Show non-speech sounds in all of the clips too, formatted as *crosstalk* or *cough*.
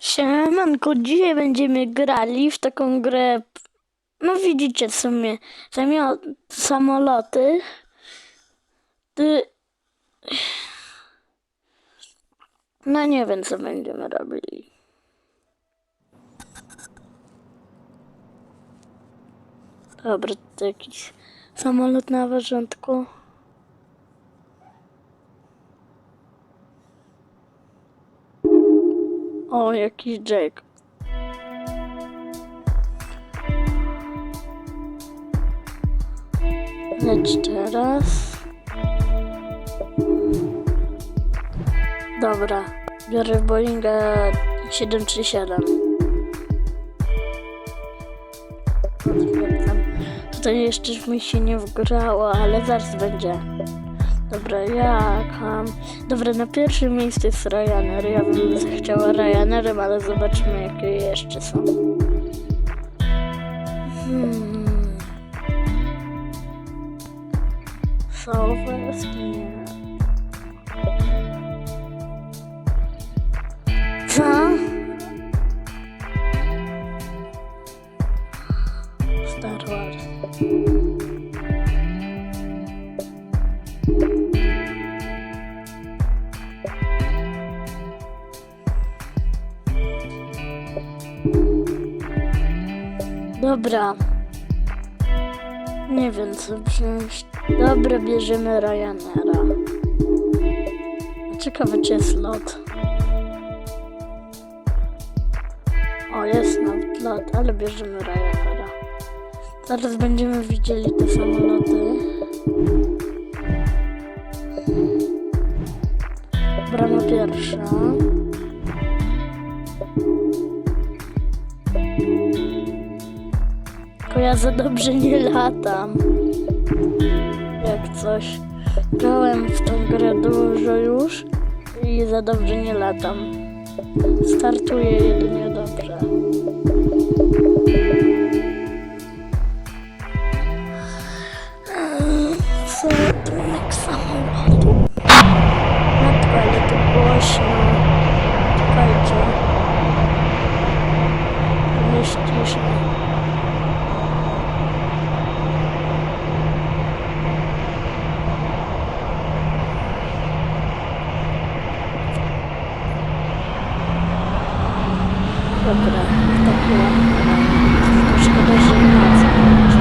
Siemanko, dzisiaj będziemy grali w taką grę. No widzicie w sumie, samoloty. Ty... No nie wiem co będziemy robili. Dobra, to jakiś samolot na porządku. O, jakiś Jack. Leć teraz. Dobra, biorę Boeinga 737. Potwierdzam. Tutaj jeszcze mi się nie wgrało, ale zaraz będzie. Dobra, jak mam... Dobra, na pierwszym miejscu jest Ryanair. Ja bym chciała Ryanairem, ale zobaczmy jakie jeszcze są. Hmm. Southwest? Nie. Dobra. Nie wiem co wziąć. Dobra, bierzemy Ryanaira. Ciekawe czy jest lot. O, jest nawet lot, ale bierzemy Ryanaira. Zaraz będziemy widzieli te samoloty. Brama pierwsza. Ja za dobrze nie latam. Jak coś. Grałem w tą grę dużo już i za dobrze nie latam. Startuję jedynie dobrze. Satelit samolotu. Matko, ale to głośno. Czekajcie. Myśl ciszej. Dobra, tak ładnie. Tylko szkoda, że nie ma co robić.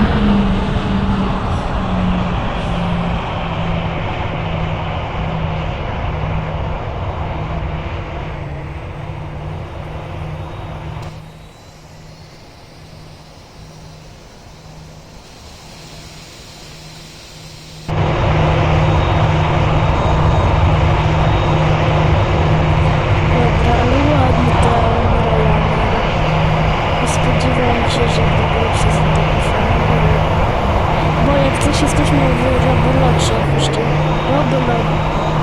Dobra, ale ładny to Ryanair. Nie spodziewałem się, że w ogóle przez taki samolot. Bo jak coś jesteśmy w Robolocie, jakbyście Robolot,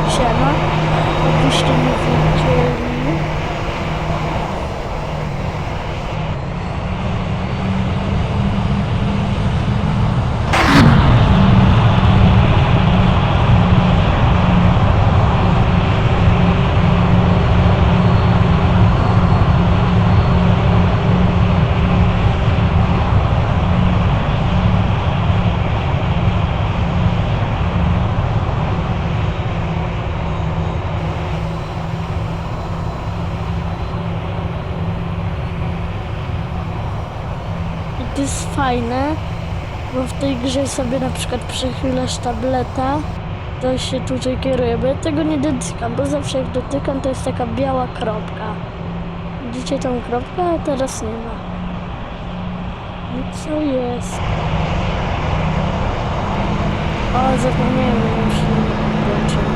siema, jakbyście nie widzieli. I to jest fajne, bo w tej grze sobie na przykład przechylasz tableta, to się tutaj kieruje, bo ja tego nie dotykam, bo zawsze jak dotykam to jest taka biała kropka. Widzicie tą kropkę? A teraz nie ma. I co jest? O, zapomniałem, już nie włączyłem.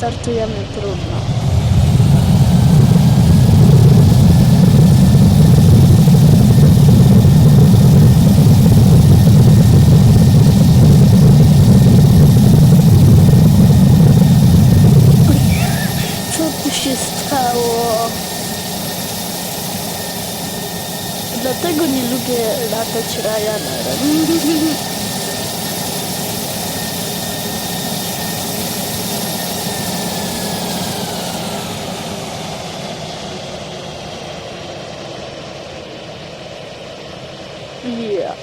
Dobra, wystartujemy, trudno. Co tu się stało? Dlatego nie lubię latać Ryanerem. *laughs* Ja.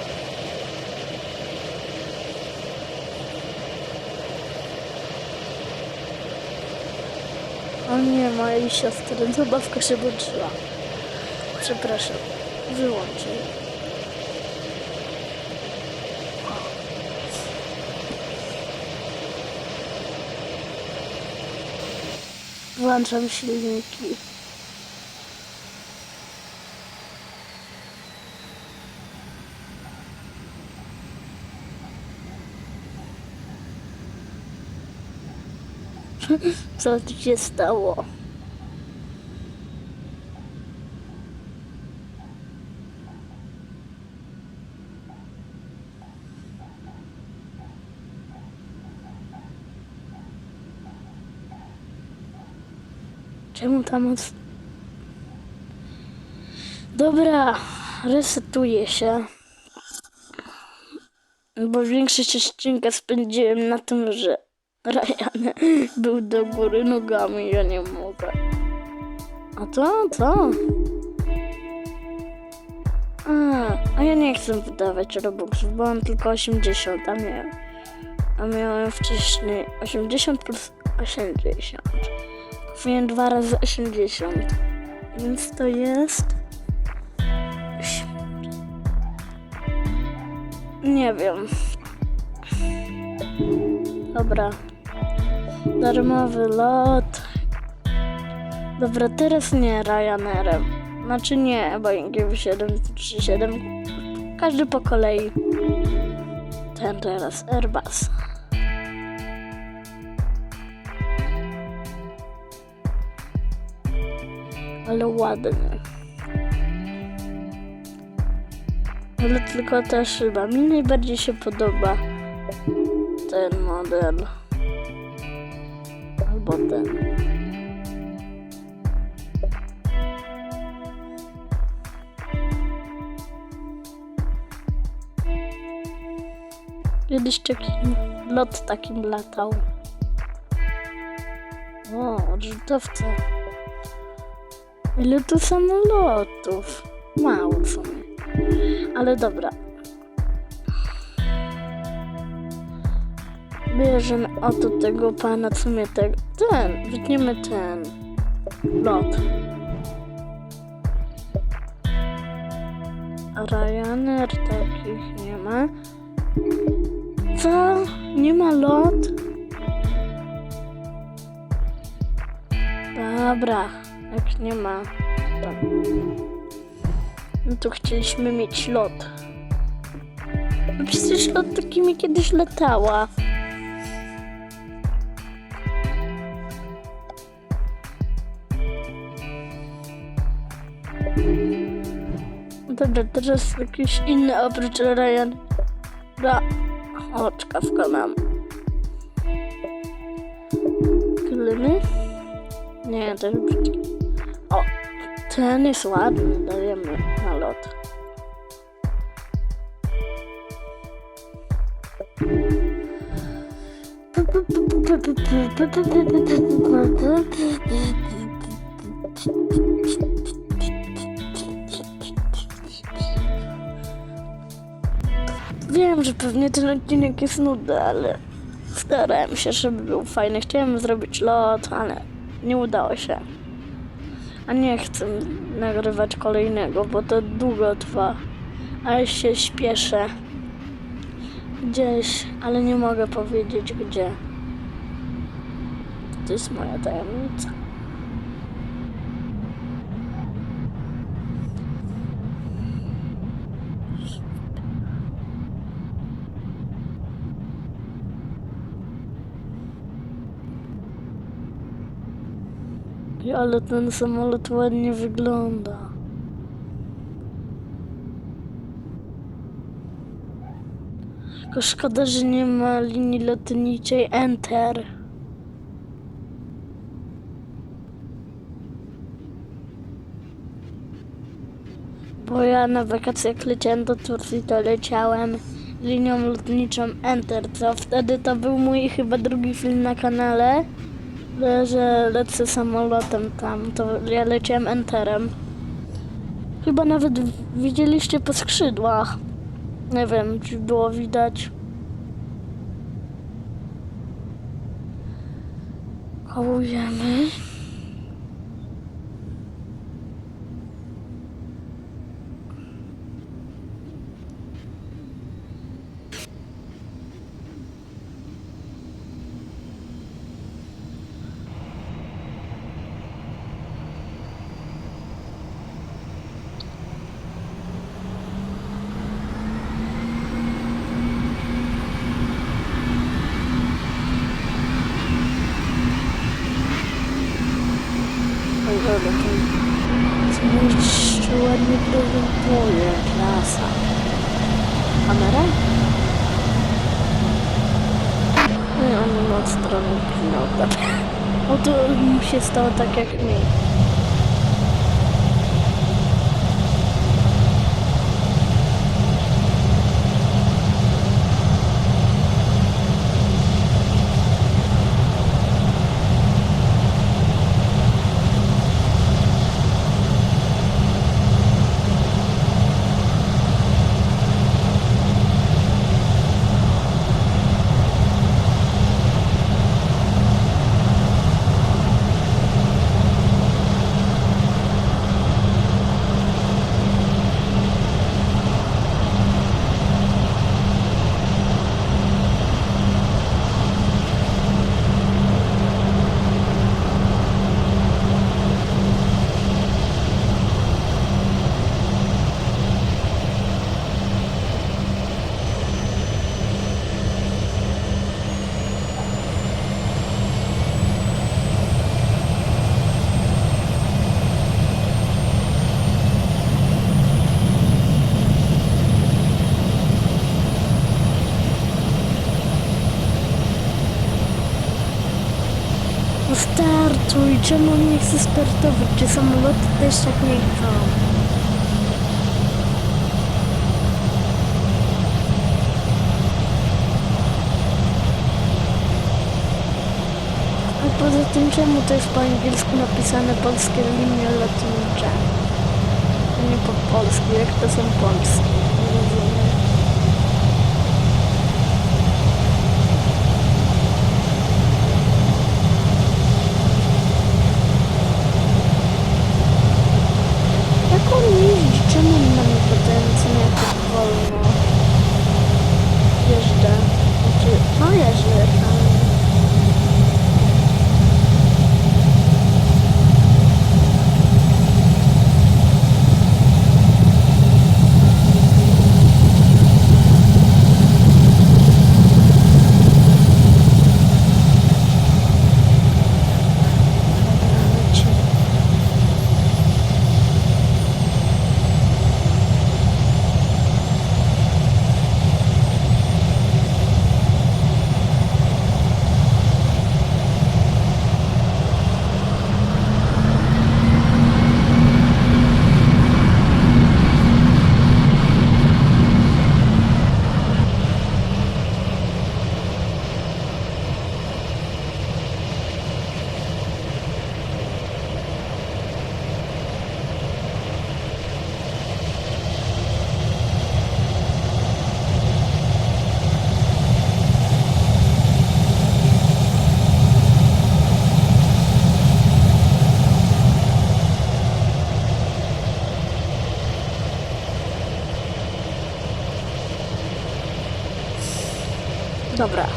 O nie, mojej siostry, zabawka się włączyła. Przepraszam, wyłączę. Włączam silniki. *laughs* Co tu się stało? Czemu ta moc... Dobra, resetuję się. Bo większość odcinka spędziłem na tym, że Ryan *laughs* był do góry nogami, ja nie mogę. A to, to. A, a ja nie chcę wydawać Robuxów, bo mam tylko 80, a miałem, a miałem wcześniej 80 plus 80. Kupiłem dwa razy 80, więc to jest... Nie wiem. Dobra. Darmowy lot. Dobra, teraz nie Ryanerem. Znaczy nie Boeingiem 737. Każdy po kolei. Ten teraz Airbus. Ale ładny. Ale tylko ta szyba. Mi najbardziej się podoba ten model. Ten. Kiedyś takim lot takim latał. O, odrzutowce. Ile tu samolotów? Mało w sumie. Ale dobra. Bierzemy oto tego pana, co mnie tego... Ten, wytniemy ten lot. Ryanair takich nie ma. Co? Nie ma lot? Dobra, jak nie ma. No to chcieliśmy mieć lot. No przecież lot takimi kiedyś latała. Dobra, teraz jakiś inny oprócz Ryan. Ra. O, czkawka mam. Klimy? Nie, to jest brzydki. O, ten jest ładny, dajemy na lot. Że pewnie ten odcinek jest nudny, ale starałem się, żeby był fajny. Chciałem zrobić lot, ale nie udało się. A nie chcę nagrywać kolejnego, bo to długo trwa. A ja się śpieszę. Gdzieś, ale nie mogę powiedzieć gdzie. To jest moja tajemnica. Ale ten samolot ładnie wygląda. Tylko szkoda, że nie ma linii lotniczej Enter. Bo ja na wakacje jak leciałem do Turcji, to leciałem linią lotniczą Enter, co wtedy to był mój chyba drugi film na kanale. Że lecę samolotem tam, to ja leciałem enterem. Chyba nawet widzieliście po skrzydłach. Nie wiem, czy było widać. Kołujemy. Oj, dobra, to coś ładnie prezentuje klasa. Kamera? Nie, on ma od strony pilota. O, to mu się stało tak jak mi. No startuj, czemu on nie chce startować? Czy samoloty też tak nie chcą? A poza tym czemu to jest po angielsku napisane polskie linie lotnicze? Nie po polsku, jak to są polskie? Nie rozumiem. Jak on jeździ? Czemu on ma niepotencję? Dobra,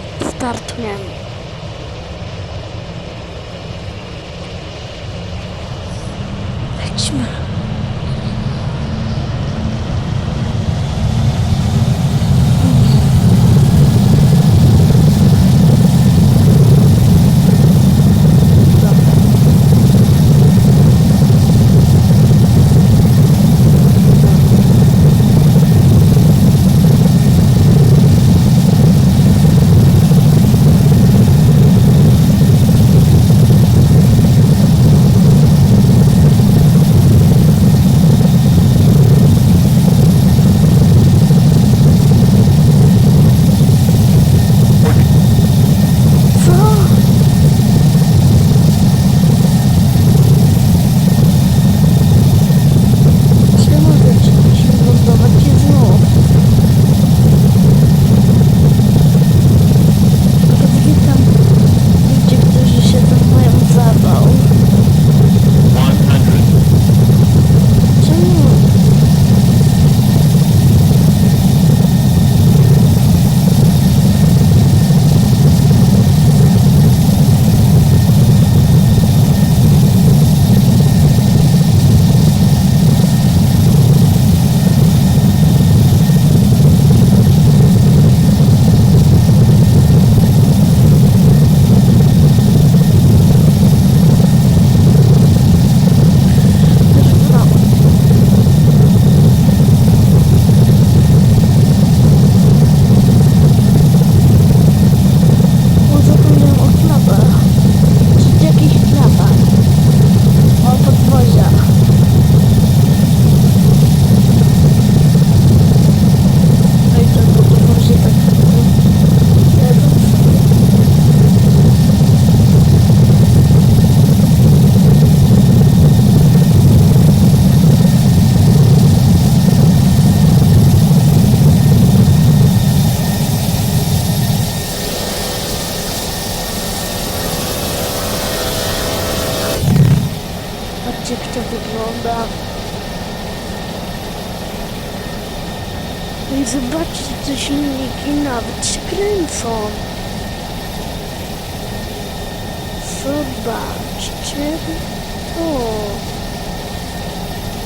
To.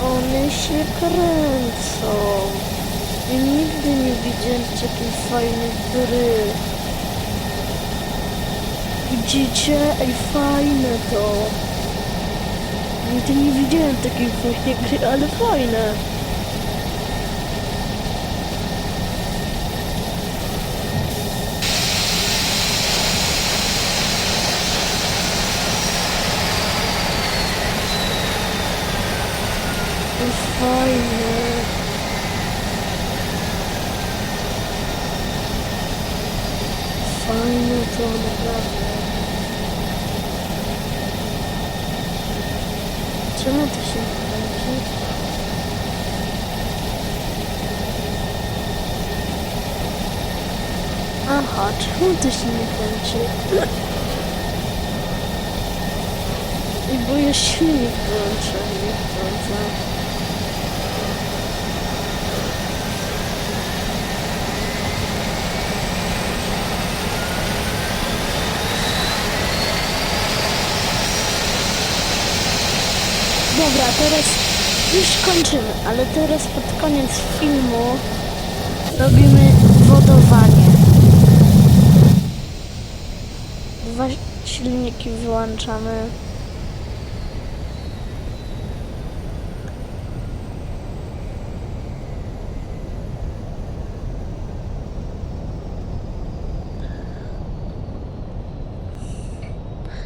One się kręcą. I nigdy nie widziałem takiej fajnej gry. Widzicie? Ej, fajne to. Nigdy nie widziałem takiej właśnie gry, ale fajne. To fajne. To naprawdę. Czemu to się kręci? Aha, czemu to się nie kręci? I bo jest silnik wyłączony, nie wchodzę. Dobra, teraz już kończymy, ale teraz pod koniec filmu robimy wodowanie. Dwa silniki wyłączamy.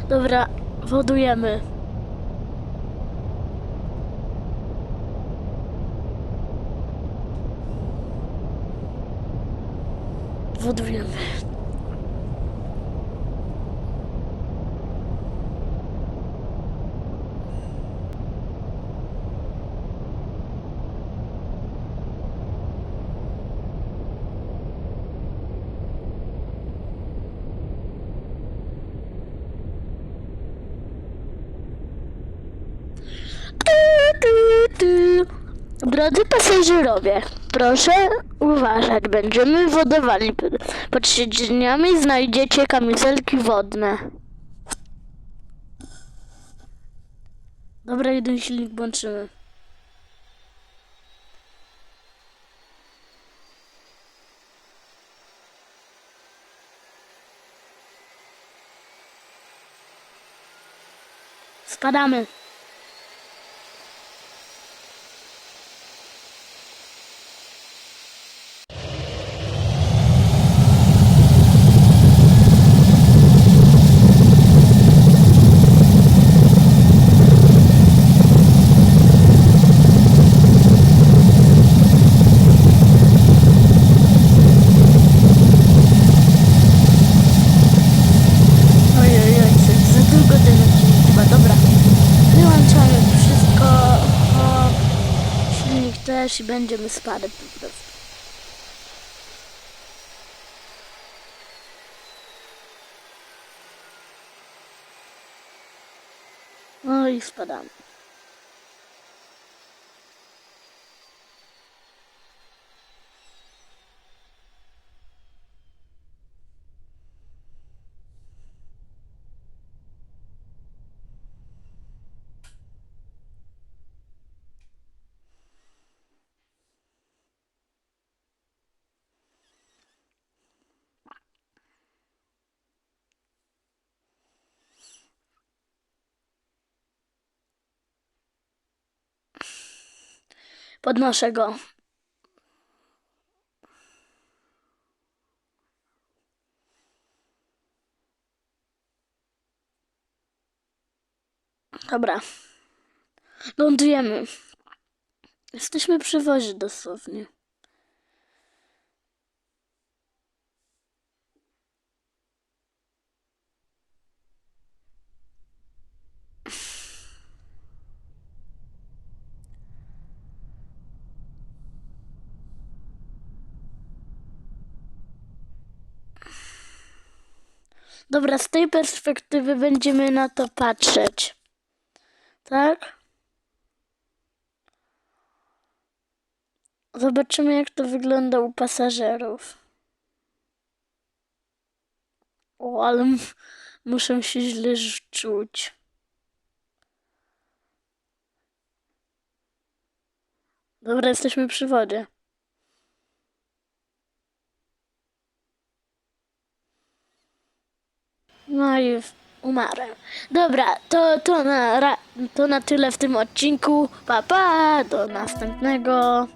Dobra, wodujemy. Tu, tu, tu. Drodzy pasażerowie, proszę uważać. Będziemy wodowali. Pod siedzeniami znajdziecie kamizelki wodne. Dobra, jeden silnik włączymy. Spadamy. Ojej, coś za długo ten odcinek chyba, dobra. Wyłączamy wszystko, o, silnik też i będziemy spadać po Podnoszę go. Dobra. Lądujemy. Jesteśmy przy wozie dosłownie. Dobra, z tej perspektywy będziemy na to patrzeć. Tak? Zobaczymy, jak to wygląda u pasażerów. O, ale muszę się źle czuć. Dobra, jesteśmy przy wodzie. No i umarłem. Dobra, to, to, na, to na tyle w tym odcinku. Pa, pa, do następnego.